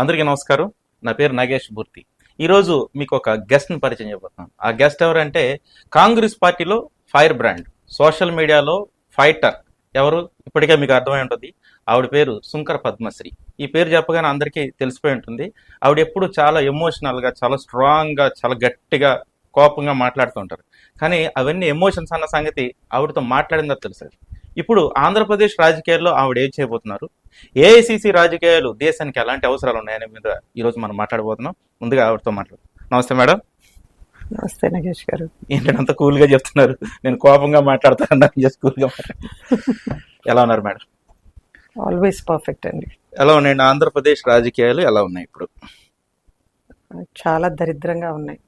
అందరికీ నమస్కారం. నా పేరు నాగేష్ మూర్తి. ఈరోజు మీకు ఒక గెస్ట్ని పరిచయం చేయబోతున్నాను ఆ గెస్ట్ ఎవరంటే కాంగ్రెస్ పార్టీలో ఫైర్ బ్రాండ్ సోషల్ మీడియాలో ఫైటర్. ఎవరు? ఇప్పటికే మీకు అర్థమై ఉంటుంది. ఆవిడ పేరు శుంకర పద్మశ్రీ. ఈ పేరు చెప్పగానే అందరికీ తెలిసిపోయి ఉంటుంది. ఆవిడ ఎప్పుడు చాలా ఎమోషనల్గా చాలా స్ట్రాంగ్గా చాలా గట్టిగా కోపంగా మాట్లాడుతూ ఉంటారు. కానీ అవన్నీ ఎమోషన్స్ అన్న సంగతి ఆవిడతో మాట్లాడిందో తెలుసు? ఇప్పుడు ఆంధ్రప్రదేశ్ రాజకీయాల్లో ఆవిడ ఏం చేయబోతున్నారు? ఏఐసిసి రాజకీయాలు దేశానికి ఎలాంటి అవసరాలు ఉన్నాయనే మీద ఈరోజు మనం మాట్లాడబోతున్నాం. ముందుగా ఆవిడతో మాట్లాడు. నమస్తే మేడం. నమస్తే నగేష్ గారు. ఏంటంటే అంత కూల్గా చెప్తున్నారు. నేను కోపంగా మాట్లాడతాను జస్ట్ కూల్గా ఎలా ఉన్నారు మేడం? ఆల్వేస్ పర్ఫెక్ట్ అండి. ఎలా ఉన్నాయండి? ఆంధ్రప్రదేశ్ రాజకీయాలు ఎలా ఉన్నాయి ఇప్పుడు? చాలా దరిద్రంగా ఉన్నాయి.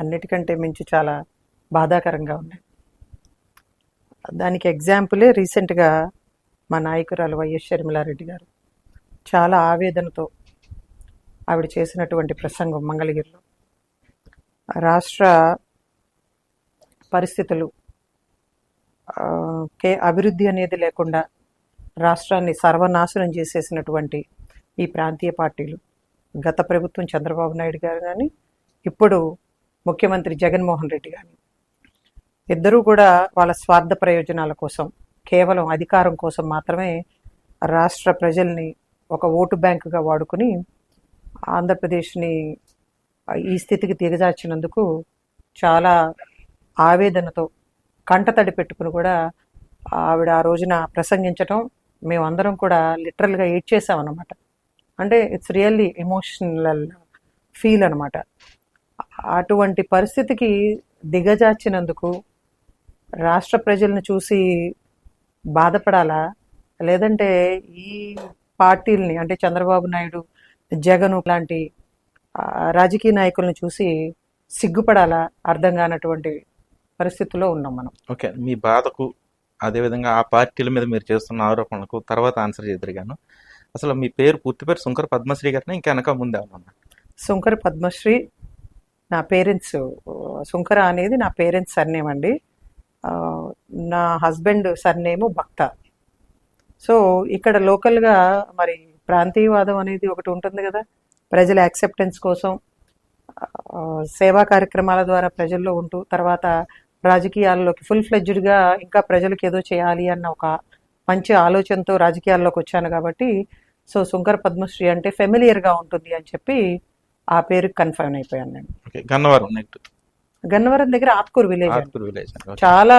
అన్నిటికంటే మించి చాలా బాధాకరంగా ఉన్నాయి. దానికి ఎగ్జాంపులే రీసెంట్గా మా నాయకురాలు వైఎస్ షర్మిలారెడ్డి గారు. చాలా ఆవేదనతో ఆవిడ చేసినటువంటి ప్రసంగం మంగళగిరిలో. రాష్ట్ర పరిస్థితులు కే అభివృద్ధి అనేది లేకుండా రాష్ట్రాన్ని సర్వనాశనం చేసేసినటువంటి ఈ ప్రాంతీయ పార్టీలు గత ప్రభుత్వం చంద్రబాబు నాయుడు గారు కానీ ఇప్పుడు ముఖ్యమంత్రి జగన్మోహన్ రెడ్డి కానీ ఇద్దరూ కూడా వాళ్ళ స్వార్థ ప్రయోజనాల కోసం కేవలం అధికారం కోసం మాత్రమే రాష్ట్ర ప్రజల్ని ఒక ఓటు బ్యాంకుగా వాడుకుని ఆంధ్రప్రదేశ్ని ఈ స్థితికి దిగజార్చినందుకు చాలా ఆవేదనతో కంటతడి పెట్టుకుని కూడా ఆవిడ ఆ రోజున ప్రసంగించటం మేమందరం కూడా లిటరల్గా ఏడ్చేసాం అనమాట అంటే ఇట్స్ రియల్లీ ఎమోషనల్ ఫీల్ అనమాట అటువంటి పరిస్థితికి దిగజార్చినందుకు రాష్ట్ర ప్రజలను చూసి బాధపడాలా? లేదంటే ఈ పార్టీల్ని అంటే చంద్రబాబు నాయుడు జగన్ లాంటి రాజకీయ నాయకులను చూసి సిగ్గుపడాలా? అర్థం కానటువంటి పరిస్థితిలో ఉన్నాం మనం. ఓకే మీ బాధకు అదేవిధంగా ఆ పార్టీల మీద మీరు చేస్తున్న ఆరోపణలకు తర్వాత ఆన్సర్ చేద్దరిగాను. అసలు మీ పేరు పూర్తి పేరు శంకర్ పద్మశ్రీ గారిని? ఇంకా వెనక ముందే ఉన్నా సుంకర పద్మశ్రీ నా పేరెంట్స్ సుంకర అనేది నా పేరెంట్స్ సర్నేమ్ అండి. నా హస్బెండ్ సర్నేము భక్త. సో ఇక్కడ లోకల్గా మరి ప్రాంతీయవాదం అనేది ఒకటి ఉంటుంది కదా ప్రజల యాక్సెప్టెన్స్ కోసం ఆ, సేవా కార్యక్రమాల ద్వారా ప్రజల్లో ఉంటూ తర్వాత రాజకీయాల్లోకి ఫుల్ ఫ్లెడ్జ్డ్గా ఇంకా ప్రజలకు ఏదో చేయాలి అన్న ఒక మంచి ఆలోచనతో రాజకీయాల్లోకి వచ్చాను కాబట్టి సో సుంకర పద్మశ్రీ అంటే ఫెమిలియర్గా ఉంటుంది అని చెప్పి ఆ పేరుకి కన్ఫర్మ్ అయిపోయాను నేను. ఓకే గన్నవరం. నెక్స్ట్ గన్నవరం దగ్గర ఆత్కూరు విలేజ్. ఆత్కూరు విలేజ్ చాలా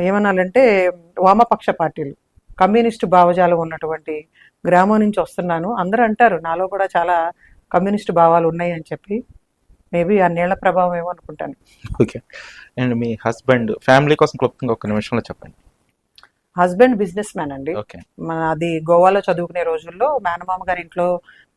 ఏమనాలంటే వామపక్ష పార్టీలు. కమ్యూనిస్టు భావజాలం ఉన్నటువంటి గ్రామం నుంచి వస్తున్నాను. అందరూ అంటారు నాలో కూడా చాలా కమ్యూనిస్టు భావాలు ఉన్నాయి అని చెప్పి. మేబీ ఆ నీళ్ళ ప్రభావం ఏమో అనుకుంటాను. ఓకే. అండ్ మీ హస్బెండ్ ఫ్యామిలీ కోసం క్లుప్తంగా ఒక నిమిషంలో చెప్పండి. హస్బెండ్ బిజినెస్ మ్యాన్ అండి. అది గోవాలో చదువుకునే రోజుల్లో మేనమామ గారి ఇంట్లో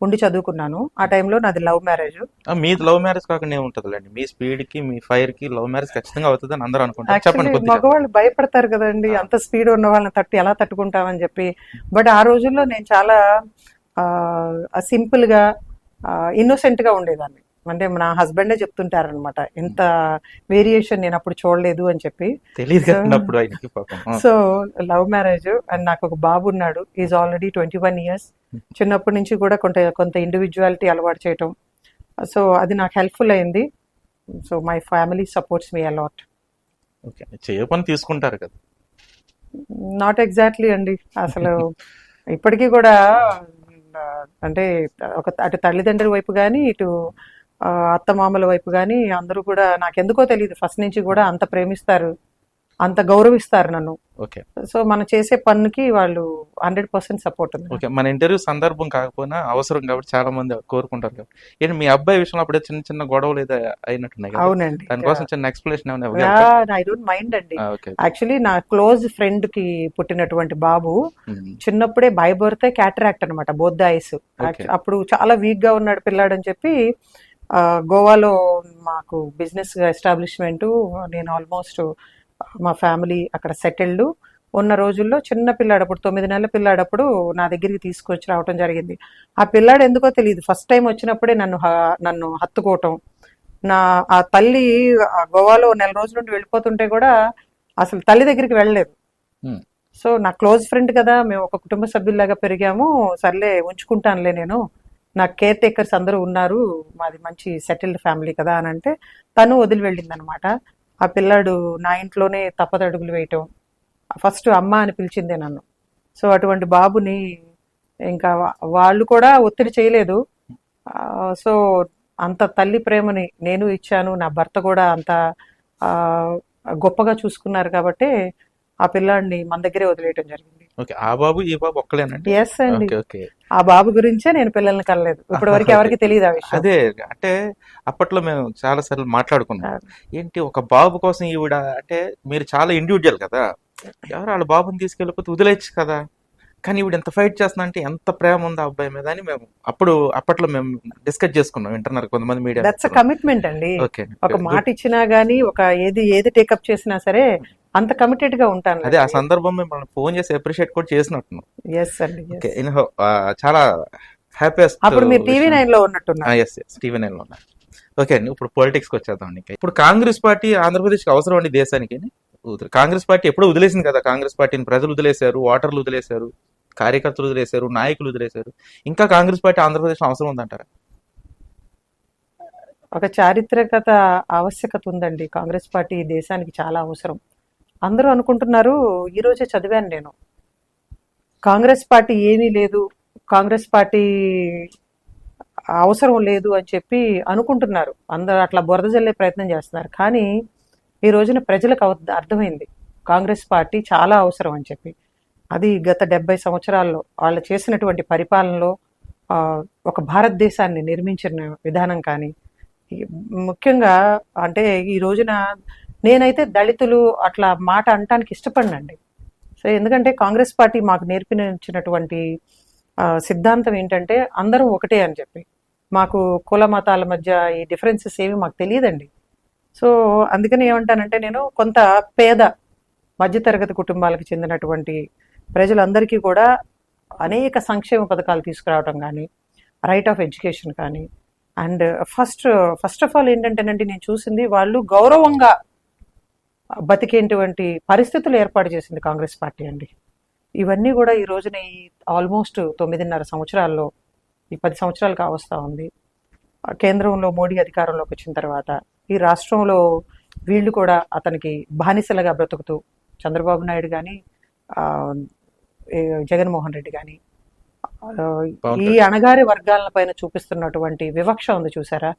ఉండి చదువుకున్నాను. ఆ టైంలో నాది లవ్ మ్యారేజ్. మీది లవ్ మ్యారేజ్ కాకుండా ఏముంటుందిలేండి. మీ స్పీడ్కి మీ ఫైర్కి లవ్ మ్యారేజ్ ఖచ్చితంగా అవుతుందని అందరూ అనుకుంటారు. చెప్పండి మగవాళ్ళు భయపడతారు కదండి. అంత స్పీడ్ ఉన్న వాళ్ళని తట్టి ఎలా తట్టుకుంటామని చెప్పి. బట్ ఆ రోజుల్లో నేను చాలా సింపుల్గా ఇన్నోసెంట్గా ఉండేదాన్ని. అంటే నా హస్బెండే చెప్తుంటారనమాట ఇంత వేరియేషన్ నేను అప్పుడు చూడలేదు అని చెప్పి. సో లవ్ మ్యారేజ్ అండ్ నాకు ఒక బాబు ఉన్నాడు is already twenty one years చిన్నప్పటి నుంచి కూడా కొంత కొంత ఇండివిజువాలిటీ అలవాటు చేయటం. సో అది నాకు హెల్ప్ఫుల్ అయింది. So my family supports me a lot తీసుకుంటారు కదా. నాట్ ఎగ్జాక్ట్లీ అండి. అసలు ఇప్పటికీ కూడా అంటే ఒక అటు తల్లిదండ్రుల వైపు కానీ ఇటు అత్తమామల వైపు కానీ అందరూ కూడా నాకెందుకో తెలియదు ఫస్ట్ నుంచి కూడా అంత ప్రేమిస్తారు అంత గౌరవిస్తారు నన్ను. ఓకే. సో మనం చేసే పనుకి వాళ్ళు హండ్రెడ్ పర్సెంట్ సపోర్ట్ ఉంది. ఓకే మన ఇంటర్వ్యూ సందర్భం కాకపోయినా అవసరం కాబట్టి చాలా మంది కోరుకుంటారు కదా ఏంటి మీ అబ్బాయి విషయంలో అప్పుడే చిన్న చిన్న గొడవలు ఏదో అయినట్టున్నాయి అవునండి. దానికోసం చిన్న ఎక్స్ప్లెనేషన్? ఐ డోంట్ మైండ్ అండి. యాక్చువల్లీ నా క్లోజ్ ఫ్రెండ్కి పుట్టినటువంటి బాబు చిన్నప్పుడే బర్త్ క్యాటరాక్ట్ అనమాట Okay. అప్పుడు చాలా వీక్గా ఉన్నాడు పిల్లాడు అని చెప్పి గోవాలో మాకు బిజినెస్ ఎస్టాబ్లిష్మెంట్ నేను ఆల్మోస్ట్ మా ఫ్యామిలీ అక్కడ సెటిల్డ్ ఉన్న రోజుల్లో చిన్న పిల్లాడు అప్పుడు తొమ్మిది నెలల పిల్లాడప్పుడు నా దగ్గరికి తీసుకొచ్చి రావటం జరిగింది. ఆ పిల్లాడు ఎందుకో తెలియదు. ఫస్ట్ టైం వచ్చినప్పుడే నన్ను నన్ను హత్తుకోవటం. నా ఆ తల్లి ఆ గోవాలో నెల రోజుల నుండి వెళ్ళిపోతుంటే కూడా అసలు తల్లి దగ్గరికి వెళ్ళలేదు. సో నా క్లోజ్ ఫ్రెండ్ కదా మేము ఒక కుటుంబ సభ్యుల్లాగా పెరిగాము. సర్లే ఉంచుకుంటానులే నేను. నాకు కేర్ టేకర్స్ అందరూ ఉన్నారు మాది మంచి సెటిల్డ్ ఫ్యామిలీ కదా అని అంటే తను వదిలి వెళ్ళిందనమాట. ఆ పిల్లాడు నా ఇంట్లోనే తప్పదడుగులు వేయటం. ఫస్ట్ అమ్మ అని పిలిచిందే నన్ను. సో అటువంటి బాబుని ఇంకా వాళ్ళు కూడా ఒత్తిడి చేయలేదు. ఆ, సో అంత తల్లి ప్రేమని నేను ఇచ్చాను. నా భర్త కూడా అంత ఆ, గొప్పగా చూసుకున్నారు కాబట్టి ఆ పిల్లాడిని మన దగ్గరే వదిలేయటం జరిగింది. ఓకే. ఆ బాబు ఈ బాబు ఒక్కలేనండి ఎస్ అండి. ఓకే ఆ బాబు గురించే నేను పిల్లల్ని కలలేదు ఇప్పటి వరకు ఎవరికి తెలియదు ఆ విషయం. అదే అంటే అప్పట్లో మేము చాలా సార్లు మాట్లాడుకున్నాం. ఏంటి ఒక బాబు కోసం ఈవిడ అంటే మీరు చాలా ఇండివిజువల్ కదా. ఎవరు వాళ్ళ బాబుని తీసుకెళ్ళిపోతే వదిలేయచ్చు కదా. కానీ ఈవిడ ఎంత ఫైట్ చేస్తున్నా అంటే ఎంత ప్రేమ ఉంది ఆ అబ్బాయి మీద అని మేము అప్పుడు అప్పట్లో మేము డిస్కస్ చేసుకున్నాం వింటున్నారు కొంతమంది మీడియా దట్స్ కమిట్మెంట్ అండి. ఒక మాట ఇచ్చినా గానీ ఒక ఏది ఏది టేకప్ చేసినా సరే అంత కమిటెడ్గా ఉంటాను అదే ఆ సందర్భం మిమ్మల్ని ఫోన్ చేసి అప్రిషియేట్ కూడా చేసినట్టున్నాం. ఎస్ అండి చాలా హ్యాపీయెస్ట్ అప్పుడు మీరు టీవీ నైన్లో ఉన్నట్టున్నారు. ఎస్ ఎస్ టీవీ నైన్లో ఉన్నారు ఓకే అండి ఇప్పుడు పొలిటిక్స్కి వచ్చేద్దాం అండి ఇప్పుడు కాంగ్రెస్ పార్టీ ఆంధ్రప్రదేశ్కి అవసరం అండి దేశానికి. కాంగ్రెస్ పార్టీ ఎప్పుడో వదిలేసింది కదా కాంగ్రెస్ పార్టీని ప్రజలు వదిలేశారు ఓటర్లు వదిలేశారు కార్యకర్తలు వదిలేశారు నాయకులు వదిలేశారు. ఇంకా కాంగ్రెస్ పార్టీ ఆంధ్రప్రదేశ్ అవసరం ఉందంటారా? ఒక చారిత్రకత ఆవశ్యకత ఉందండి. కాంగ్రెస్ పార్టీ దేశానికి చాలా అవసరం. అందరూ అనుకుంటున్నారు ఈ రోజే చదివాను నేను. కాంగ్రెస్ పార్టీ ఏమీ లేదు కాంగ్రెస్ పార్టీ అవసరం లేదు అని చెప్పి అనుకుంటున్నారు. అందరూ అట్లా బురద జల్లే ప్రయత్నం చేస్తున్నారు. కానీ ఈ రోజున ప్రజలకు అవ- అర్థమైంది కాంగ్రెస్ పార్టీ చాలా అవసరం అని చెప్పి. అది గత డెబ్బై సంవత్సరాల్లో వాళ్ళు చేసినటువంటి పరిపాలనలో ఒక భారతదేశాన్ని నిర్మించిన విధానం కానీ ముఖ్యంగా అంటే ఈ రోజున నేనైతే దళితులు అట్లా మాట అనటానికి ఇష్టపడినండి. సో ఎందుకంటే కాంగ్రెస్ పార్టీ మాకు నేర్పించినటువంటి సిద్ధాంతం ఏంటంటే అందరం ఒకటే అని చెప్పి. మాకు కుల మతాల మధ్య ఈ డిఫరెన్సెస్ ఏమి మాకు తెలియదండి. సో అందుకని ఏమంటానంటే నేను కొంత పేద మధ్యతరగతి కుటుంబాలకు చెందినటువంటి ప్రజలందరికీ కూడా అనేక సంక్షేమ పథకాలు తీసుకురావడం కానీ రైట్ ఆఫ్ ఎడ్యుకేషన్ కానీ and first first of all ఏంటంటేనండి నేను చూసింది వాళ్ళు గౌరవంగా బతికేటువంటి పరిస్థితులు ఏర్పాటు చేసింది కాంగ్రెస్ పార్టీ అండి. ఇవన్నీ కూడా ఈ రోజున ఈ ఆల్మోస్ట్ తొమ్మిదిన్నర సంవత్సరాల్లో ఈ పది సంవత్సరాలు కావస్తా ఉంది. కేంద్రంలో మోడీ అధికారంలోకి వచ్చిన తర్వాత ఈ రాష్ట్రంలో వీళ్ళు కూడా అతనికి బానిసలుగా బ్రతుకుతూ చంద్రబాబు నాయుడు కానీ జగన్మోహన్ రెడ్డి కానీ ఈ అణగారి వర్గాల పైన చూపిస్తున్నటువంటి వివక్ష ఉంది చూసారా?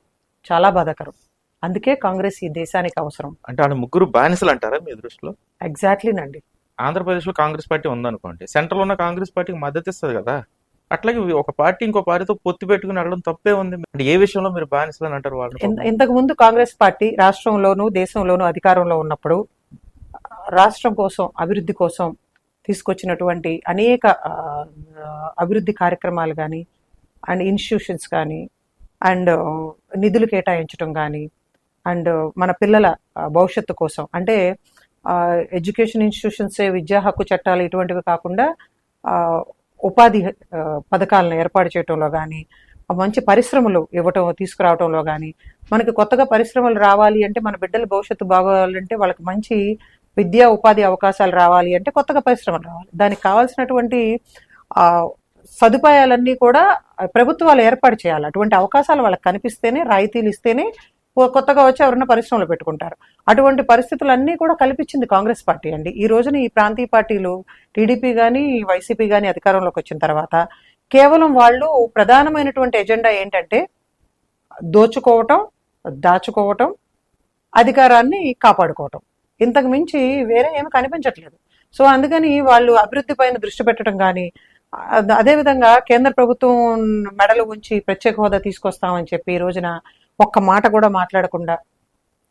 చాలా బాధాకరం. అందుకే కాంగ్రెస్ ఈ దేశానికి అవసరం. అంటే వాళ్ళ ముగ్గురు బానిసలు అంటారా మీ దృష్టిలో? ఎగ్జాక్ట్లీనండి ఆంధ్రప్రదేశ్లో కాంగ్రెస్ పార్టీ ఉందనుకోండి సెంట్రల్ ఉన్న కాంగ్రెస్ పార్టీకి మద్దతు ఇస్తుంది కదా? అట్లాగే ఒక పార్టీ ఇంకో పార్టీతో పొత్తు పెట్టుకుని వెళ్ళడం తప్పే ఉంది. అంటే ఏ విషయంలో మీరు బానిసలు అని అంటారు వాళ్ళు ఇంతకు ముందు కాంగ్రెస్ పార్టీ రాష్ట్రంలోనూ దేశంలోనూ అధికారంలో ఉన్నప్పుడు రాష్ట్రం కోసం అభివృద్ధి కోసం తీసుకొచ్చినటువంటి అనేక ఆ, అభివృద్ధి కార్యక్రమాలు కానీ అండ్ ఇన్స్టిట్యూషన్స్ కానీ అండ్ నిధులు కేటాయించడం కానీ అండ్ మన పిల్లల భవిష్యత్తు కోసం. అంటే ఎడ్యుకేషన్ ఇన్స్టిట్యూషన్స్ విద్యా హక్కు చట్టాలు ఇటువంటివి కాకుండా ఉపాధి పథకాలను ఏర్పాటు చేయటంలో కానీ మంచి పరిశ్రమలు ఇవ్వటం తీసుకురావటంలో కానీ మనకి కొత్తగా పరిశ్రమలు రావాలి అంటే మన బిడ్డల భవిష్యత్తు బాగోవాలంటే వాళ్ళకి మంచి విద్యా ఉపాధి అవకాశాలు రావాలి అంటే కొత్తగా పరిశ్రమలు రావాలి. దానికి కావాల్సినటువంటి ఆ, సదుపాయాలన్నీ కూడా ప్రభుత్వాలు ఏర్పాటు చేయాలి. అటువంటి అవకాశాలు వాళ్ళకి కనిపిస్తేనే రాయితీలు ఇస్తేనే కొత్తగా వచ్చి ఎవరైనా పరిశ్రమలు పెట్టుకుంటారు. అటువంటి పరిస్థితులన్నీ కూడా కల్పించింది కాంగ్రెస్ పార్టీ అండి. ఈ రోజున ఈ ప్రాంతీయ పార్టీలు టీడీపీ కానీ వైసీపీ కానీ అధికారంలోకి వచ్చిన తర్వాత కేవలం వాళ్ళు ప్రధానమైనటువంటి ఎజెండా ఏంటంటే దోచుకోవటం దాచుకోవటం అధికారాన్ని కాపాడుకోవటం. ఇంతకు మించి వేరే ఏమి కనిపించట్లేదు. సో అందుకని వాళ్ళు అభివృద్ధి పైన దృష్టి పెట్టడం కానీ అదేవిధంగా కేంద్ర ప్రభుత్వం మెడలు ఉంచి ప్రత్యేక హోదా తీసుకొస్తామని చెప్పి ఈ రోజున ఒక్క మాట కూడా మాట్లాడకుండా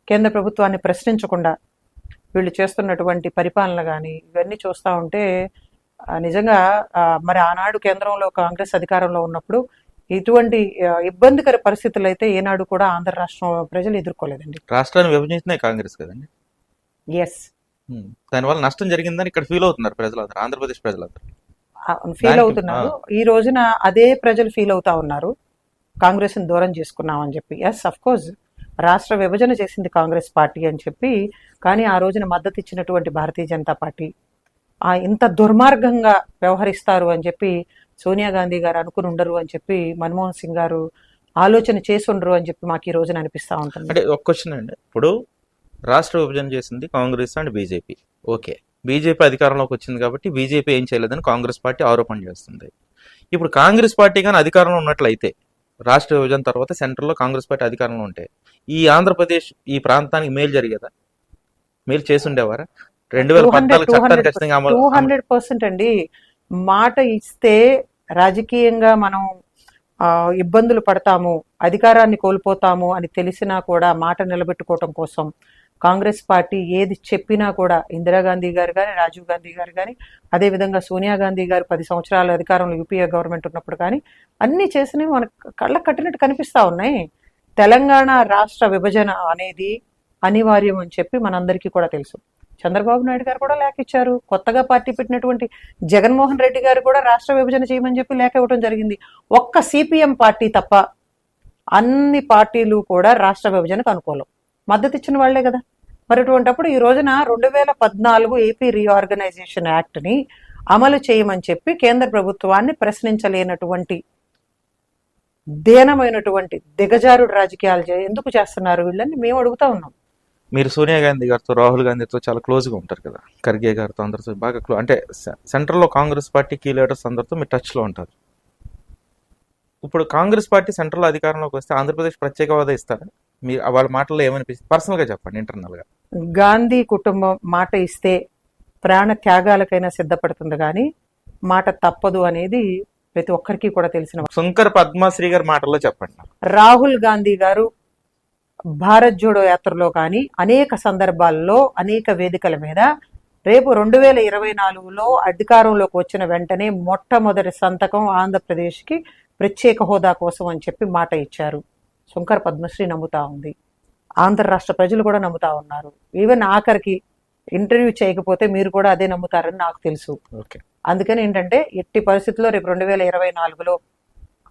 కేంద్ర ప్రభుత్వాన్ని ప్రశ్నించకుండా వీళ్ళు చేస్తున్నటువంటి పరిపాలన కానీ ఇవన్నీ చూస్తూ ఉంటే నిజంగా మరి ఆనాడు కేంద్రంలో కాంగ్రెస్ అధికారంలో ఉన్నప్పుడు ఇటువంటి ఇబ్బందికర పరిస్థితులు అయితే ఏనాడు కూడా ఆంధ్ర రాష్ట్రం ప్రజలు ఎదుర్కోలేదండి. రాష్ట్రాన్ని విభజించిందే కాంగ్రెస్ కదండి. ఎస్. దానివల్ల నష్టం జరిగిందని ఇక్కడ ఫీల్ అవుతున్నారు ప్రజలందరూ ఆంధ్రప్రదేశ్ ప్రజలందరూ. ఫీల్ అవుతున్నారు. ఈ రోజున అదే ప్రజలు ఫీల్ అవుతా ఉన్నారు. కాంగ్రెస్ని దూరం చేసుకున్నామని చెప్పి. ఎస్ అఫ్ కోర్స్ రాష్ట్ర విభజన చేసింది కాంగ్రెస్ పార్టీ అని చెప్పి కానీ ఆ రోజున మద్దతు ఇచ్చినటువంటి భారతీయ జనతా పార్టీ ఆ ఇంత దుర్మార్గంగా వ్యవహరిస్తారు అని చెప్పి సోనియా గాంధీ గారు అనుకుని ఉండరు అని చెప్పి మన్మోహన్ సింగ్ గారు ఆలోచన చేసి ఉండరు అని చెప్పి మాకు ఈ రోజున అనిపిస్తూ ఉంటుంది. అంటే ఒక క్వశ్చన్ అండి. ఇప్పుడు రాష్ట్ర విభజన చేసింది Congress and BJP. Okay BJP అధికారంలోకి వచ్చింది కాబట్టి బీజేపీ ఏం చేయలేదని కాంగ్రెస్ పార్టీ ఆరోపణ చేస్తుంది. ఇప్పుడు కాంగ్రెస్ పార్టీ కానీ అధికారంలో ఉన్నట్లయితే రాష్ట్ర విభజన తర్వాత సెంట్రల్లో కాంగ్రెస్ పార్టీ అధికారంలో ఉంటే ఈ ఆంధ్రప్రదేశ్ ఈ ప్రాంతానికి మేలు జరిగేదా? మేలు చేసి ఉండేవారా రెండు వేల 200, పద్నాలుగు 200, ఖచ్చితంగా టూ హండ్రెడ్ పర్సెంట్ అండి. మాట ఇస్తే రాజకీయంగా మనం ఇబ్బందులు పడతాము అధికారాన్ని కోల్పోతాము అని తెలిసినా కూడా మాట నిలబెట్టుకోవటం కోసం కాంగ్రెస్ పార్టీ ఏది చెప్పినా కూడా ఇందిరాగాంధీ గారు కానీ రాజీవ్ గాంధీ గారు కానీ అదేవిధంగా సోనియా గాంధీ గారు పది సంవత్సరాల అధికారంలో యూపీఏ గవర్నమెంట్ ఉన్నప్పుడు కానీ అన్ని చేసినవి మనకు కళ్ళకు కట్టినట్టు కనిపిస్తా ఉన్నాయి. తెలంగాణ రాష్ట్ర విభజన అనేది అనివార్యం అని చెప్పి మనందరికీ కూడా తెలుసు. చంద్రబాబు నాయుడు గారు కూడా లేఖ ఇచ్చారు. కొత్తగా పార్టీ పెట్టినటువంటి జగన్మోహన్ రెడ్డి గారు కూడా రాష్ట్ర విభజన చేయమని చెప్పి లేఖ ఇవ్వడం జరిగింది. ఒక్క సిపిఎం పార్టీ తప్ప అన్ని పార్టీలు కూడా రాష్ట్ర విభజనకు అనుకూలం. మద్దతు ఇచ్చిన వాళ్ళే కదా. మరి అటువంటప్పుడు ఈ రోజున రెండు వేల పద్నాలుగు ఏపీ రీఆర్గనైజేషన్ యాక్ట్ని అమలు చేయమని చెప్పి కేంద్ర ప్రభుత్వాన్ని ప్రశ్నించలేనటువంటి దీనమైనటువంటి దిగజారుడు రాజకీయాలు ఎందుకు చేస్తున్నారు వీళ్ళని మేము అడుగుతా ఉన్నాం. మీరు సోనియా గాంధీ గారితో రాహుల్ గాంధీతో చాలా క్లోజ్గా ఉంటారు కదా. ఖర్గే గారితో అందరితో బాగా క్లో అంటే సెంటర్లో కాంగ్రెస్ పార్టీ కీ లీడర్స్ అందరితో మీరు టచ్లో ఉంటారు. ఇప్పుడు కాంగ్రెస్ పార్టీ సెంట్రల్ అధికారంలోకి వస్తే ఆంధ్రప్రదేశ్ ప్రత్యేక హోదా ఇస్తారా? మీరు వాళ్ళ మాటల్లో ఏమనిపిస్తుంది పర్సనల్గా చెప్పండి ఇంటర్నల్గా. గాంధీ కుటుంబం మాట ఇస్తే ప్రాణ త్యాగాలకైనా సిద్ధపడుతుంది కానీ మాట తప్పదు అనేది ప్రతి ఒక్కరికి కూడా తెలిసిన శంకర్ పద్మశ్రీ గారి మాటల్లో చెప్పండి. రాహుల్ గాంధీ గారు భారత్ జోడో యాత్రలో కానీ అనేక సందర్భాల్లో అనేక వేదికల మీద రేపు రెండు వేల ఇరవై నాలుగులో అధికారంలోకి వచ్చిన వెంటనే మొట్టమొదటి సంతకం ఆంధ్రప్రదేశ్కి ప్రత్యేక హోదా కోసం అని చెప్పి మాట ఇచ్చారు. శంకర్ పద్మశ్రీ నమ్ముతా ఉంది. ఆంధ్ర రాష్ట్ర ప్రజలు కూడా నమ్ముతా ఉన్నారు. ఈవెన్ ఆఖరికి ఇంటర్వ్యూ చేయకపోతే మీరు కూడా అదే నమ్ముతారని నాకు తెలుసు. అందుకని ఏంటంటే ఎట్టి పరిస్థితుల్లో రేపు రెండు వేల ఇరవై నాలుగులో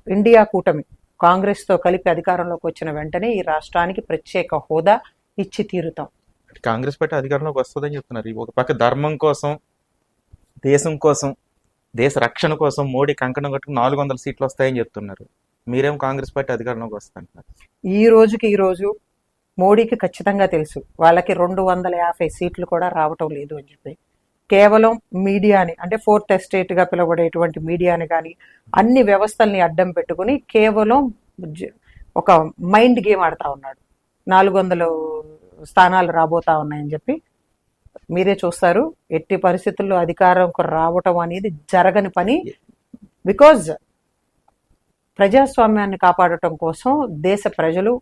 ఇండియా కూటమి కాంగ్రెస్తో కలిపి అధికారంలోకి వచ్చిన వెంటనే ఈ రాష్ట్రానికి ప్రత్యేక హోదా ఇచ్చి తీరుతాం. కాంగ్రెస్ పార్టీ అధికారంలోకి వస్తుందని చెప్తున్నారు. ఒక పక్క ధర్మం కోసం దేశం కోసం దేశ రక్షణ కోసం మోడీ కంకణం కట్టుకుని నాలుగు వందల సీట్లు వస్తాయని చెప్తున్నారు. మీరేం కాంగ్రెస్ పార్టీ అధికారంలోకి వస్తుంటున్నారు? ఈ రోజుకి ఈ రోజు మోడీకి ఖచ్చితంగా తెలుసు. వాళ్ళకి రెండు వందల యాభై సీట్లు కూడా రావటం లేదు అని చెప్పి. కేవలం మీడియాని అంటే ఫోర్త్ ఎస్టేట్గా పిలువబడేటువంటి మీడియాని కానీ అన్ని వ్యవస్థల్ని అడ్డం పెట్టుకుని కేవలం ఒక మైండ్ గేమ్ ఆడుతా ఉన్నాడు. నాలుగు వందలు స్థానాలు రాబోతా ఉన్నాయని చెప్పి. మీరే చూస్తారు ఎట్టి పరిస్థితుల్లో అధికారంకు రావటం అనేది జరగని పని. బికాజ్ ప్రజాస్వామ్యాన్ని కాపాడటం కోసం దేశ ప్రజలు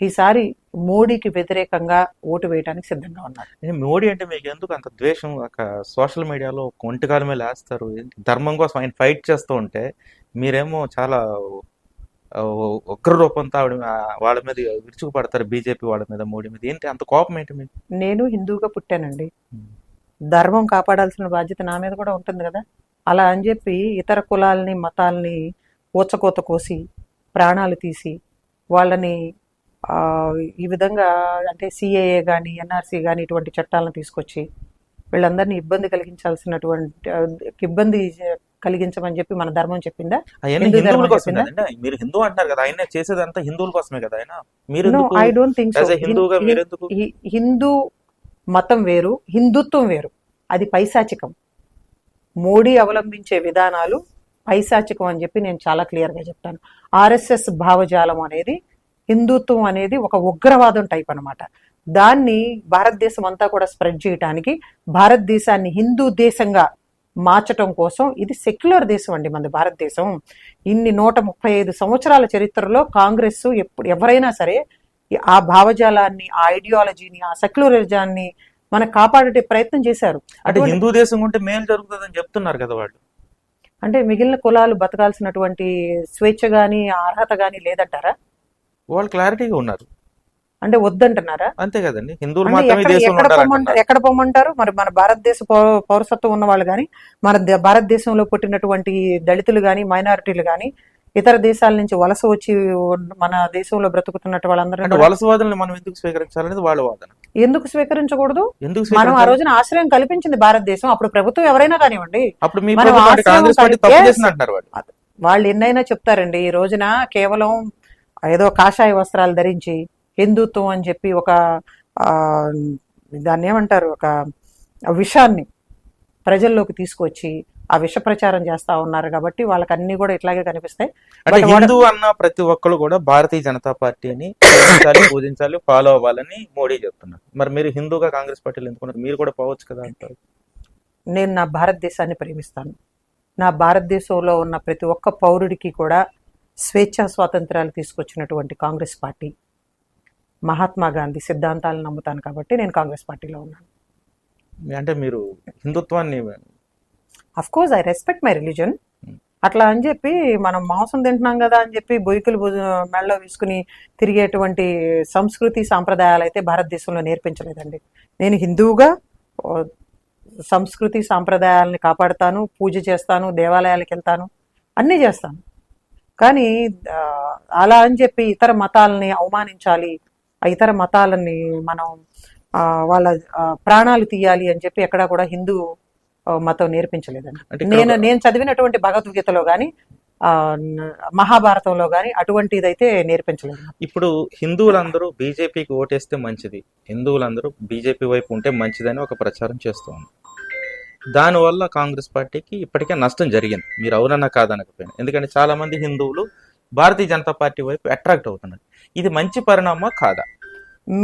ఈసారి మోడీకి వ్యతిరేకంగా ఓటు వేయడానికి సిద్ధంగా ఉన్నారు. మోడీ అంటే మీకు ఎందుకు అంత ద్వేషం? ఒక సోషల్ మీడియాలో ఒంటికాల మీద వేస్తారు? ధర్మం కోసం ఆయన ఫైట్ చేస్తూ ఉంటే మీరేమో చాలా ఉగ్ర రూపంతో ఆవిడ వాళ్ళ మీద విరుచుకుపడతారు బీజేపీ వాళ్ళ మీద మోడీ మీద. ఏంటి అంత కోపం ఏంటి మీకు? నేను హిందూగా పుట్టానండి. ధర్మం కాపాడాల్సిన బాధ్యత నా మీద కూడా ఉంటుంది కదా. అలా అని చెప్పి ఇతర కులాలని మతాలని ఊచకోత కోసి ప్రాణాలు తీసి వాళ్ళని ఆ, ఈ విధంగా అంటే సిఏఏ కానీ ఎన్ఆర్సీ కానీ ఇటువంటి చట్టాలను తీసుకొచ్చి వీళ్ళందరినీ ఇబ్బంది కలిగించాల్సినటువంటి ఇబ్బంది కలిగించమని చెప్పి మన ధర్మం చెప్పిందా? హిందువుల మీరు హిందూ అంటారు కదా ఆయన చేసేదంతా హిందువుల కోసమే కదా ఆయన? మీరు ఐ డోంట్ థింక్ హిందూ మతం వేరు హిందుత్వం వేరు. అది పైశాచికం. మోడీ అవలంబించే విధానాలు పైశాచికం అని చెప్పి నేను చాలా క్లియర్గా చెప్తాను. ఆర్ఎస్ఎస్ భావజాలం అనేది హిందుత్వం అనేది ఒక ఉగ్రవాదం టైప్ అన్నమాట. దాన్ని భారతదేశం అంతా కూడా స్ప్రెడ్ చేయడానికి భారతదేశాన్ని హిందూ దేశంగా మార్చటం కోసం ఇది సెక్యులర్ దేశం అండి మన భారతదేశం. ఇన్ని నూట ముప్పై ఐదు సంవత్సరాల చరిత్రలో కాంగ్రెస్ ఎప్పుడు ఎవరైనా సరే ఆ భావజాలాన్ని ఆ ఐడియాలజీని ఆ సెక్యులరిజాన్ని మన కాపాడే ప్రయత్నం చేశారు. అంటే హిందూ దేశం ఉంటే మేలు జరుగుతుందని చెప్తున్నారు కదా వాళ్ళు. అంటే మిగిలిన కులాలు బతకాల్సినటువంటి స్వేచ్ఛ గాని అర్హత గాని లేదంటారా? వాళ్ళు క్లారిటీగా ఉన్నారు. అంటే వద్దంటున్నారా? అంతే కదండి. హిందువులు మాత్రమే ఎక్కడ దేశంలో ఎక్కడ పొమ్మంటారు? మరి మన భారతదేశ పౌర- పౌరసత్వం ఉన్న వాళ్ళు కానీ మన భారతదేశంలో పుట్టినటువంటి దళితులు కానీ మైనారిటీలు కానీ ఇతర దేశాల నుంచి వలస వచ్చి మన దేశంలో బ్రతుకుతున్నట్టు వాళ్ళందరూ వలసవాదులను మనం ఎందుకు స్వీకరించాలనేది వాళ్ళ వాదన. ఎందుకు స్వీకరించకూడదు? ఎందుకు మనం ఆ? రోజున ఆశ్రయం కల్పించింది భారతదేశం. అప్పుడు ప్రభుత్వం ఎవరైనా కానివ్వండి. అప్పుడు మీ కాంగ్రెస్ పార్టీ తప్పు వాళ్ళు. వాళ్ళు ఎన్నైనా చెప్తారండి ఈ రోజున కేవలం ఏదో కాషాయ వస్త్రాలు ధరించి హిందుత్వం అని చెప్పి ఒక ఆ, దాన్ని ఏమంటారు? ఒక విషాన్ని ప్రజల్లోకి తీసుకొచ్చి ఆ విష ప్రచారం చేస్తా ఉన్నారు కాబట్టి వాళ్ళకి అన్ని కూడా ఇట్లాగే కనిపిస్తాయి. అంటే హిందూ అన్న ప్రతి ఒక్కరు కూడా భారతీయ జనతా పార్టీని పూజించాలి ఫాలో అవ్వాలని మోడీ చెప్తున్నారు. మరి మీరు హిందూగా కాంగ్రెస్ పార్టీలు ఎందుకున్నారు మీరు కూడా పోవచ్చు కదా అంటారు. నేను నా భారతదేశాన్ని ప్రేమిస్తాను. నా భారతదేశంలో ఉన్న ప్రతి ఒక్క పౌరుడికి కూడా స్వేచ్ఛా స్వాతంత్రాలు తీసుకొచ్చినటువంటి కాంగ్రెస్ పార్టీ మహాత్మా గాంధీ సిద్ధాంతాలను నమ్ముతాను కాబట్టి నేను కాంగ్రెస్ పార్టీలో ఉన్నాను. అంటే మీరు హిందుత్వాన్ని of course I respect my religion అట్లా అని చెప్పి మనం మాంసం తింటున్నాం కదా అని చెప్పి బొయ్యకులు భుజ- మెడలో వేసుకుని తిరిగేటువంటి సంస్కృతి సాంప్రదాయాలు అయితే భారతదేశంలో నేర్పించలేదండి. నేను హిందువుగా సంస్కృతి సాంప్రదాయాలని కాపాడుతాను పూజ చేస్తాను దేవాలయాలకు వెళ్తాను అన్నీ చేస్తాను. కానీ అలా అని చెప్పి ఇతర మతాలని అవమానించాలి ఇతర మతాలని మనం ఆ, వాళ్ళ ఆ, ప్రాణాలు తీయాలి అని చెప్పి ఎక్కడా కూడా హిందూ మతం నేర్పించలేదండి. నేను నేను చదివినటువంటి భగవద్గీతలో కానీ మహాభారతంలో కానీ అటువంటిదైతే నేర్పించలేదు. ఇప్పుడు హిందువులందరూ బీజేపీకి ఓటేస్తే మంచిది. హిందువులందరూ బీజేపీ వైపు ఉంటే మంచిదని ఒక ప్రచారం చేస్తోంది. దానివల్ల కాంగ్రెస్ పార్టీకి ఇప్పటికే నష్టం జరిగింది. మీరు అవునన్నా కాదనకపోయినా. ఎందుకంటే చాలా మంది హిందువులు భారతీయ జనతా పార్టీ వైపు అట్రాక్ట్ అవుతున్నారు. ఇది మంచి పరిణామా కాదా?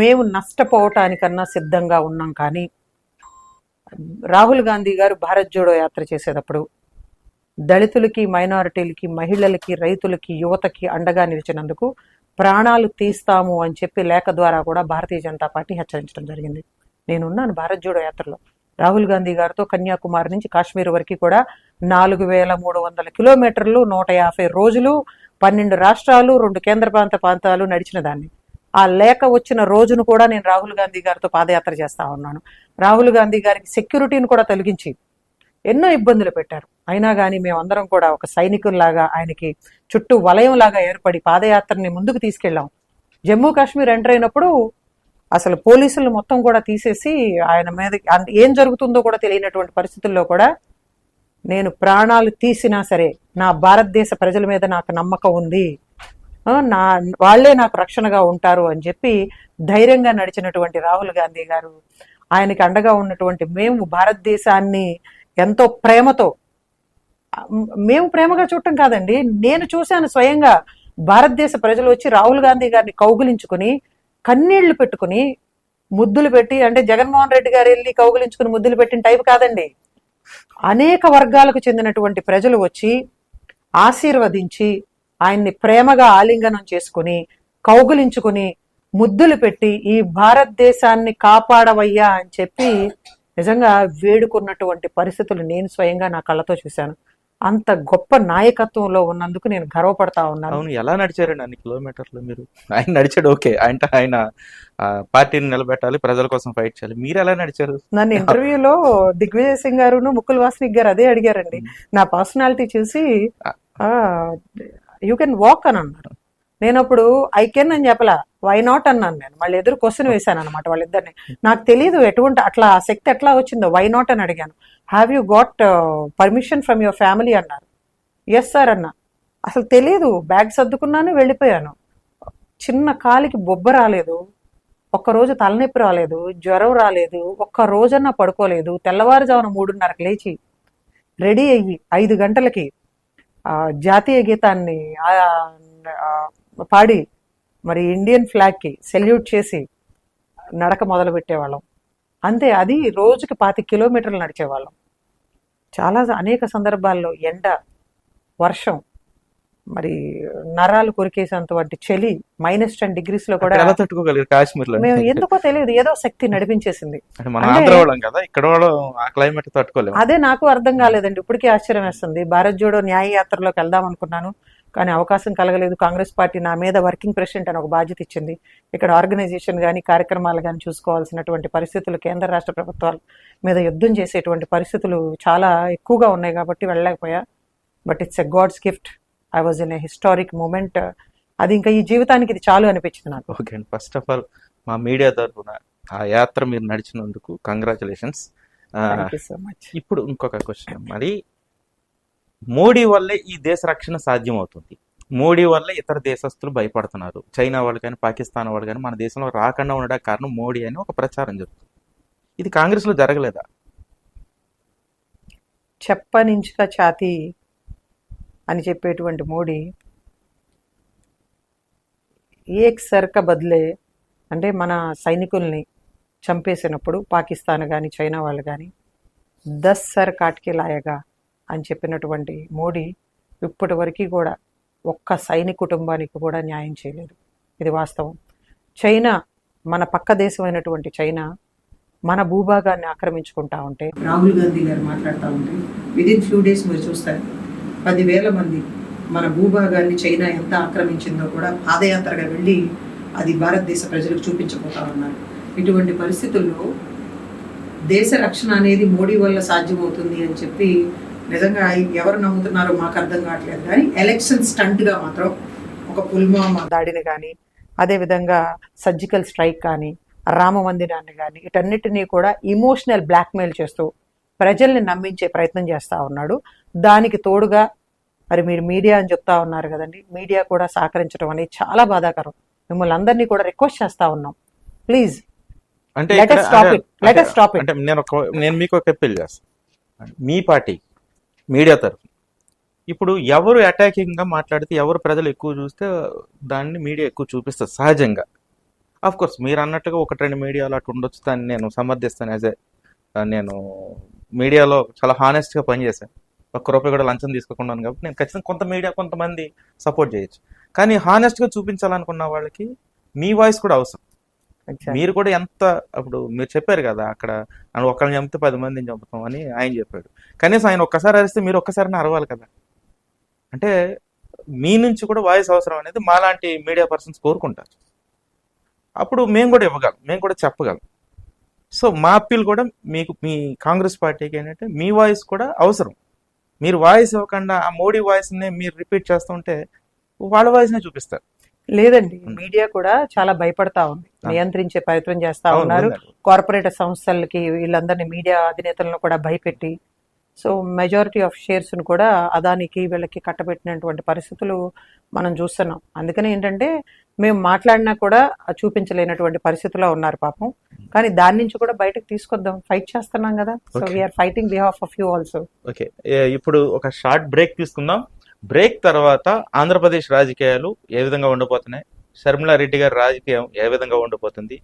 మేము నష్టపోవటానికన్నా సిద్ధంగా ఉన్నాం కానీ రాహుల్ గాంధీ గారు భారత్ జోడో యాత్ర చేసేటప్పుడు దళితులకి మైనారిటీలకి మహిళలకి రైతులకి యువతకి అండగా నిలిచినందుకు ప్రాణాలు తీస్తాము అని చెప్పి లేఖ ద్వారా కూడా భారతీయ జనతా పార్టీ హెచ్చరించడం జరిగింది. నేనున్నాను భారత్ జోడో యాత్రలో. రాహుల్ గాంధీ గారితో కన్యాకుమారి నుంచి కాశ్మీర్ వరకు కూడా నాలుగు వేల మూడు వందల కిలోమీటర్లు నూట యాభై రోజులు పన్నెండు రాష్ట్రాలు రెండు కేంద్ర ప్రాంత ప్రాంతాలు నడిచిన దాన్ని. ఆ లేఖ వచ్చిన రోజును కూడా నేను రాహుల్ గాంధీ గారితో పాదయాత్ర చేస్తా ఉన్నాను. రాహుల్ గాంధీ గారికి సెక్యూరిటీని కూడా తొలగించి ఎన్నో ఇబ్బందులు పెట్టారు. అయినా కానీ మేమందరం కూడా ఒక సైనికుల్లాగా ఆయనకి చుట్టూ వలయంలాగా ఏర్పడి పాదయాత్రని ముందుకు తీసుకెళ్ళాం. జమ్మూ కాశ్మీర్ ఎంటర్ అయినప్పుడు అసలు పోలీసులు మొత్తం కూడా తీసేసి ఆయన మీద ఏం జరుగుతుందో కూడా తెలియనటువంటి పరిస్థితుల్లో కూడా నేను ప్రాణాలు తీసినా సరే నా భారతదేశ ప్రజల మీద నాకు నమ్మకం ఉంది. నా వాళ్ళే నాకు రక్షణగా ఉంటారు అని చెప్పి ధైర్యంగా నడిచినటువంటి రాహుల్ గాంధీ గారు ఆయనకి అండగా ఉన్నటువంటి మేము భారతదేశాన్ని ఎంతో ప్రేమతో మేము ప్రేమగా చూడటం కాదండి నేను చూశాను స్వయంగా భారతదేశ ప్రజలు వచ్చి రాహుల్ గాంధీ గారిని కౌగులించుకుని కన్నీళ్ళు పెట్టుకుని ముద్దులు పెట్టి అంటే జగన్మోహన్ రెడ్డి గారు వెళ్ళి కౌగులించుకుని ముద్దులు పెట్టిన టైప్ కాదండి. అనేక వర్గాలకు చెందినటువంటి ప్రజలు వచ్చి ఆశీర్వదించి ఆయన్ని ప్రేమగా ఆలింగనం చేసుకుని కౌగులించుకుని ముద్దులు పెట్టి ఈ భారతదేశాన్ని కాపాడవయ్యా అని చెప్పి నిజంగా వేడుకున్నటువంటి పరిస్థితులు నేను స్వయంగా నా కళ్ళతో చూశాను. అంత గొప్ప నాయకత్వంలో ఉన్నందుకు నేను గర్వపడతా ఉన్నాను. అవును ఎలా నడిచారండి అన్ని కిలోమీటర్లు మీరు? ఆయన నడిచాడు ఓకే. ఆయన ఆయన పార్టీని నిలబెట్టాలి ప్రజల కోసం ఫైట్ చేయాలి. మీరు ఎలా నడిచారు? నన్ను ఇంటర్వ్యూలో దిగ్విజయ్ సింగ్ గారును ముకుల్ వాస్నిక్ గారు అదే అడిగారండి. నా పర్సనాలిటీ చూసి యూ కెన్ వాక్ అని అన్నారు. నేను అప్పుడు ఐ కెన్ అని చెప్పలా. వై నాట్ అన్నాను నేను. మళ్ళీ ఎదురు క్వశ్చన్ వేశాను అనమాట వాళ్ళిద్దరిని. నాకు తెలియదు ఎటువంటి అట్లా ఆ శక్తి ఎట్లా వచ్చిందో వై నాట్ అని అడిగాను. Have you got permission from your family అన్నారు. ఎస్ సార్ అన్న. అసలు తెలియదు బ్యాగ్ సర్దుకున్నాను వెళ్ళిపోయాను. చిన్న కాలికి బొబ్బ రాలేదు. ఒక్కరోజు తలనొప్పి రాలేదు. జ్వరం రాలేదు. ఒక్క రోజన్నా పడుకోలేదు. తెల్లవారుజామున మూడున్నరకు లేచి రెడీ అయ్యి ఐదు గంటలకి జాతీయ గీతాన్ని పాడి మరి ఇండియన్ ఫ్లాగ్కి సెల్యూట్ చేసి నడక మొదలు పెట్టేవాళ్ళం అంతే అది రోజుకి పాతి కిలోమీటర్లు నడిచేవాళ్ళం. చాలా అనేక సందర్భాల్లో ఎండ వర్షం మరి నరాలు కొరికేసేంతవంటి చలి మైనస్ టెన్ డిగ్రీస్లో కూడా ఎలా తట్టుకోగలిగారు కాశ్మీర్లో మేము ఎందుకో తెలియదు ఏదో శక్తి నడిపించేసింది. కదా ఇక్కడ క్లైమేట్ అదే నాకు అర్థం కాలేదండి ఇప్పటికీ ఆశ్చర్యం వేస్తుంది. భారత్ జోడో న్యాయ యాత్రలోకి వెళ్దాం అనుకున్నాను కానీ అవకాశం కలగలేదు. కాంగ్రెస్ పార్టీ నా మీద వర్కింగ్ ప్రెసిడెంట్ అని ఒక బాధ్యత ఇచ్చింది. ఇక్కడ ఆర్గనైజేషన్ కానీ కార్యక్రమాలు కానీ చూసుకోవాల్సినటువంటి పరిస్థితులు కేంద్ర రాష్ట్ర ప్రభుత్వాల మీద యుద్ధం చేసేటువంటి పరిస్థితులు చాలా ఎక్కువగా ఉన్నాయి కాబట్టి వెళ్ళలేకపోయా. But it's a God's gift I was in a historic moment అది ఇంకా ఈ జీవితానికి ఇది చాలు అనిపించింది నాకు. ఓకే అండి ఫస్ట్ ఆఫ్ ఆల్ మా మీడియా తరఫున ఆ యాత్ర మీరు నడిచినందుకు కంగ్రాచులేషన్స్ సో మచ్ ఇప్పుడు ఇంకొక క్వశ్చన్ మరి మోడీ వల్లే ఈ దేశ రక్షణ సాధ్యమవుతుంది. మోడీ వల్లే ఇతర దేశస్తులు భయపడుతున్నారు. చైనా వాళ్ళు కానీ పాకిస్తాన్ వాళ్ళు కానీ మన దేశంలో రాకుండా ఉండడానికి కారణం మోడీ అని ఒక ప్రచారం జరుగుతుంది. ఇది కాంగ్రెస్లో జరగలేదా? చెప్పనించుక ఛాతీ అని చెప్పేటువంటి మోడీ ఏక్ సర్క బదిలే అంటే మన సైనికుల్ని చంపేసినప్పుడు పాకిస్తాన్ కానీ చైనా వాళ్ళు కానీ దస్ సర్ కాట్కి లాయగా అని చెప్పినటువంటి మోడీ ఇప్పటి వరకు కూడా ఒక్క సైనిక కుటుంబానికి కూడా న్యాయం చేయలేదు. ఇది వాస్తవం. చైనా మన పక్క దేశమైనటువంటి చైనా మన భూభాగాన్ని ఆక్రమించుకుంటా ఉంటే రాహుల్ గాంధీ గారు మాట్లాడుతూ ఉంటే విదిన్ ఫ్యూ డేస్ మీరు చూస్తారు. పదివేల మంది మన భూభాగాన్ని చైనా ఎంత ఆక్రమించిందో కూడా పాదయాత్రగా వెళ్ళి అది భారతదేశ ప్రజలకు చూపించబోతా ఉన్నారు. ఇటువంటి పరిస్థితుల్లో దేశ రక్షణ అనేది మోడీ వల్ల సాధ్యమవుతుంది అని చెప్పి నిజంగా ఎవరు నమ్ముతున్నారో మాకు అర్థం కావట్లేదు. కానీ ఎలక్షన్ స్టంట్గా మాత్రం ఒక పుల్వామా దాడిని కానీ అదేవిధంగా సర్జికల్ స్ట్రైక్ కానీ రామ మందిరాన్ని కానీ వీటన్నిటినీ కూడా ఇమోషనల్ బ్లాక్మెయిల్ చేస్తూ ప్రజల్ని నమ్మించే ప్రయత్నం చేస్తూ ఉన్నాడు. దానికి తోడుగా మరి మీరు మీడియా అని చెప్తా ఉన్నారు కదండి. మీడియా కూడా సహకరించడం అనేది చాలా బాధాకరం. మిమ్మల్ని అందరినీ కూడా రిక్వెస్ట్ చేస్తా ఉన్నాం. ప్లీజ్ అంటే నేను నేను మీకు ఒక అప్పీల్ చేస్తాను మీ పార్టీ మీడియా తరఫు ఇప్పుడు ఎవరు అటాకింగ్గా మాట్లాడితే ఎవరు ప్రజలు ఎక్కువ చూస్తే దాన్ని మీడియా ఎక్కువ చూపిస్తారు సహజంగా. అఫ్ కోర్స్ మీరు అన్నట్టుగా ఒకటి రెండు మీడియాలో అటు ఉండొచ్చు దాన్ని నేను సమర్థిస్తాను యాజ్ ఏ నేను మీడియాలో చాలా హానెస్ట్గా పనిచేశాను. ఒక్క రూపాయి కూడా లంచం తీసుకోకుండా కాబట్టి నేను ఖచ్చితంగా కొంత మీడియా కొంతమంది సపోర్ట్ చేయొచ్చు. కానీ హానెస్ట్గా చూపించాలనుకున్న వాళ్ళకి మీ వాయిస్ కూడా అవసరం. మీరు కూడా ఎంత అప్పుడు మీరు చెప్పారు కదా అక్కడ ఒకళ్ళని చంపితే పది మందిని చంపుతాం అని ఆయన చెప్పాడు. కనీసం ఆయన ఒక్కసారి అరిస్తే మీరు ఒక్కసారి అరవాలి కదా. అంటే మీ నుంచి కూడా వాయిస్ అవసరం అనేది మాలాంటి మీడియా పర్సన్స్ కోరుకుంటారు. అప్పుడు మేము కూడా ఇవ్వగలం మేము కూడా చెప్పగలం. సో మా అప్పీల్ కూడా మీకు మీ కాంగ్రెస్ పార్టీకి ఏంటంటే మీ వాయిస్ కూడా అవసరం మీరు వాయిస్ ఇవ్వకుండా ఆ మోడీ వాయిస్ని మీరు రిపీట్ చేస్తుంటే వాళ్ళ వాయిస్నే చూపిస్తారు లేదండి. మీడియా కూడా చాలా భయపడతా ఉంది. నియంత్రించే ప్రయత్నం చేస్తా ఉన్నారు. కార్పొరేట్ సంస్థలకి వీళ్ళందరినీ మీడియా అధినేతలను కూడా భయపెట్టి సో మెజారిటీ ఆఫ్ షేర్స్ను కూడా అదానికి వీళ్ళకి కట్టబెట్టినటువంటి పరిస్థితులు మనం చూస్తున్నాం అందుకని ఏంటంటే మేము మాట్లాడినా కూడా చూపించలేనటువంటి పరిస్థితిలో ఉన్నారు పాపం. కానీ దాని నుంచి కూడా బయటకు తీసుకొద్దాం. ఫైట్ చేస్తున్నాం కదా. So. We're fighting behalf of you also okay ఇప్పుడు ఒక షార్ట్ బ్రేక్ తీసుకుందాం. బ్రేక్ తర్వాత ఆంధ్రప్రదేశ్ రాజకీయాలు ఏ విధంగా ఉండబోతున్నాయి? షర్మిలారెడ్డి గారి రాజకీయం ఏ విధంగా ఉండబోతుంది?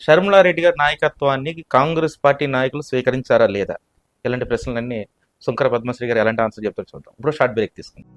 షర్మిలారెడ్డి గారి నాయకత్వాన్ని కాంగ్రెస్ పార్టీ నాయకులు స్వీకరించారా లేదా? ఇలాంటి ప్రశ్నలన్నీ శంకర పద్మశ్రీ గారు ఎలాంటి ఆన్సర్ చెప్తారు చూద్దాం. ఇప్పుడు షార్ట్ బ్రేక్ తీసుకుందాం.